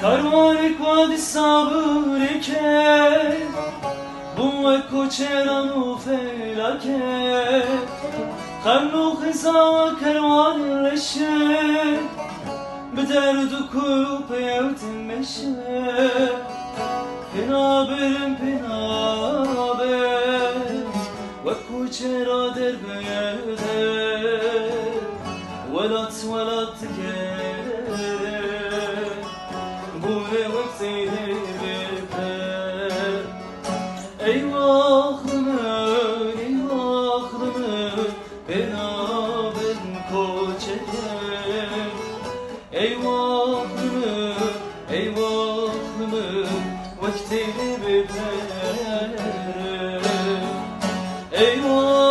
Karvanek vadi sabırke Bu ve koçeran u felaket Karnu hıza kervan leşe Bederdu kulup yevtim meşe Pinaberim pinaber Ve koçera derbeyerde Velat velat Buraya bak Zeynep'e Eyvah Rımır, eyvah Rımır Beraber koçede Eyvah Rımır, eyvah Rımır Vakti bir Eyvah